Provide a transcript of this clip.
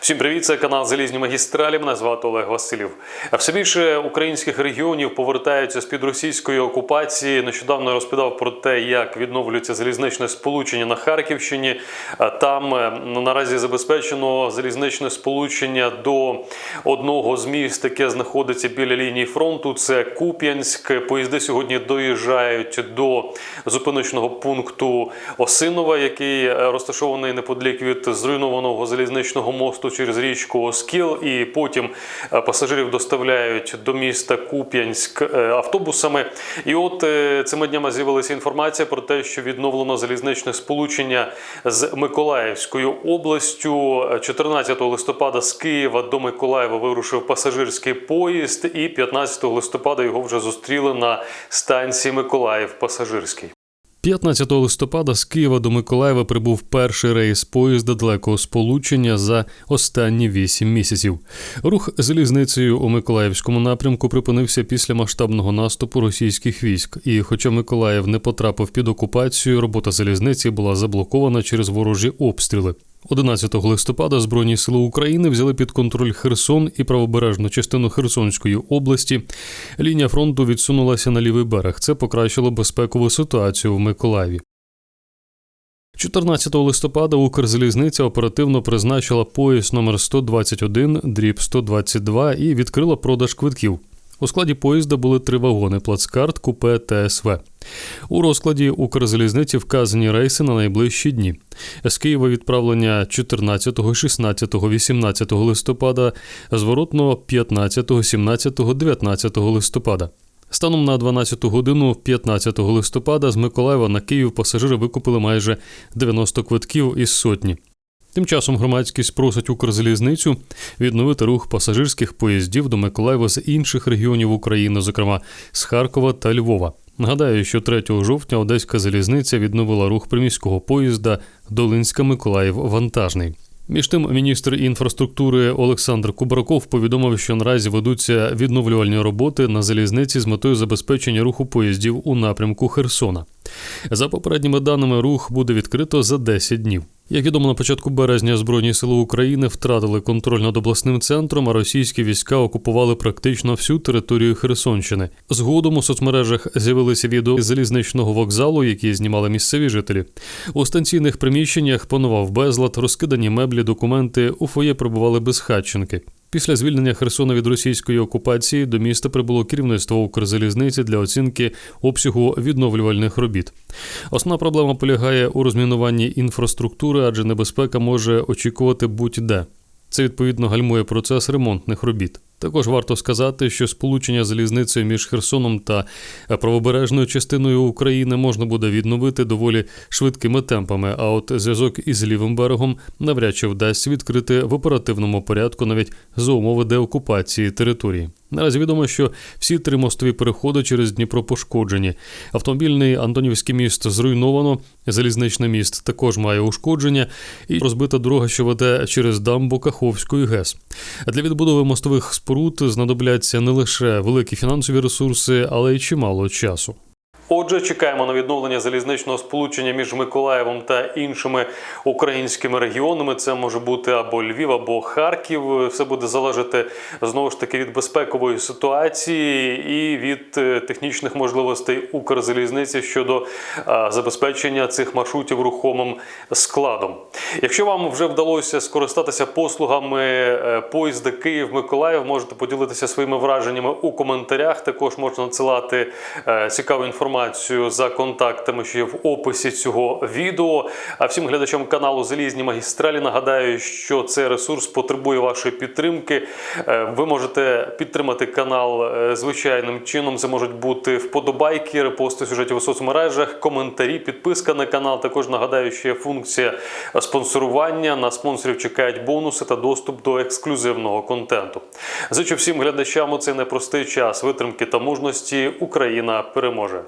Всім привіт, це канал Залізні магістралі. Мене звати Олег Василів. Все більше українських регіонів повертаються з під російської окупації. Нещодавно я розповідав про те, як відновлюється залізничне сполучення на Харківщині. Там е, ну, наразі забезпечено залізничне сполучення до одного з міст, яке знаходиться біля лінії фронту. Це Куп'янськ. Поїзди сьогодні доїжджають до зупиночного пункту Осинова, який е, розташований неподалік від зруйнованого залізничного мосту через річку Оскіл. І потім е, пасажирів доставляють до міста Куп'янськ е, автобусами. І от е, цими днями з'явилася інформація про те, що відновлено залізничне сполучення з Миколаївською областю. 14 листопада з Києва до Миколаєва вирушив пасажирський поїзд, і 15 листопада його вже зустріли на станції Миколаїв Пасажирський. 15 листопада з Києва до Миколаєва прибув перший рейс поїзда далекого сполучення за останні 8 місяців. Рух залізницею у Миколаївському напрямку припинився після масштабного наступу російських військ. І, хоча Миколаїв не потрапив під окупацію, робота залізниці була заблокована через ворожі обстріли. 11 листопада Збройні сили України взяли під контроль Херсон і правобережну частину Херсонської області. Лінія фронту відсунулася на лівий берег. Це покращило безпекову ситуацію в Миколаєві. 14 листопада Укрзалізниця оперативно призначила поїзд номер 121 дріб 122 і відкрила продаж квитків. У складі поїзда були три вагони плацкарт, купе та СВ. У розкладі Укрзалізниці вказані рейси на найближчі дні. З Києва відправлення 14, 16, 18 листопада, зворотно 15, 17, 19 листопада. Станом на 12 годину 15 листопада з Миколаєва на Київ пасажири викупили майже 90 квитків із сотні. Тим часом громадськість просить Укрзалізницю відновити рух пасажирських поїздів до Миколаєва з інших регіонів України, зокрема з Харкова та Львова. Нагадаю, що 3 жовтня Одеська залізниця відновила рух приміського поїзда Долинська Миколаїв вантажний. Між тим, міністр інфраструктури Олександр Кубраков повідомив, що наразі ведуться відновлювальні роботи на залізниці з метою забезпечення руху поїздів у напрямку Херсона. За попередніми даними, рух буде відкрито за 10 днів. Як відомо, на початку березня Збройні сили України втратили контроль над обласним центром, а російські війська окупували практично всю територію Херсонщини. Згодом у соцмережах з'явилися відео залізничного вокзалу, які знімали місцеві жителі. У станційних приміщеннях панував безлад, розкидані меблі, документи. У фоє прибували безхатченки. Після звільнення Херсона від російської окупації до міста прибуло керівництво Укрзалізниці для оцінки обсягу відновлювальних робіт. Основна проблема полягає у розмінуванні інфраструктури, адже небезпека може очікувати будь-де. Це відповідно гальмує процес ремонтних робіт. Також варто сказати, що сполучення залізницею між Херсоном та правобережною частиною України можна буде відновити доволі швидкими темпами. А от зв'язок із лівим берегом навряд чи вдасться відкрити в оперативному порядку навіть за умови деокупації території. Наразі відомо, що всі три мостові переходи через Дніпро пошкоджені. Автомобільний Антонівський міст зруйновано, залізничний міст також має ушкодження, і розбита дорога, що веде через дамбу Каховської ГЕС. Для відбудови мостових споруд знадобляться не лише великі фінансові ресурси, але й чимало часу. Отже, чекаємо на відновлення залізничного сполучення між Миколаєвом та іншими українськими регіонами. Це може бути або Львів, або Харків. Все буде залежати знову ж таки від безпекової ситуації і від е, технічних можливостей Укрзалізниці щодо забезпечення цих маршрутів рухомим складом. Якщо вам вже вдалося скористатися послугами е, поїзда Київ-Миколаїв, можете поділитися своїми враженнями у коментарях. Також можна надсилати е, цікаву інформацію за контактами, що є в описі цього відео. А всім глядачам каналу Залізні магістралі нагадаю, що цей ресурс потребує вашої підтримки. Е, Ви можете підтримати канал е, звичайним чином. Це можуть бути вподобайки, репости сюжетів у соцмережах, коментарі, підписка на канал. Також нагадаю, що є функція спонсорування. На спонсорів чекають бонуси та доступ до ексклюзивного контенту. Зичу всім глядачам у цей непростий час витримки та мужності. Україна переможе.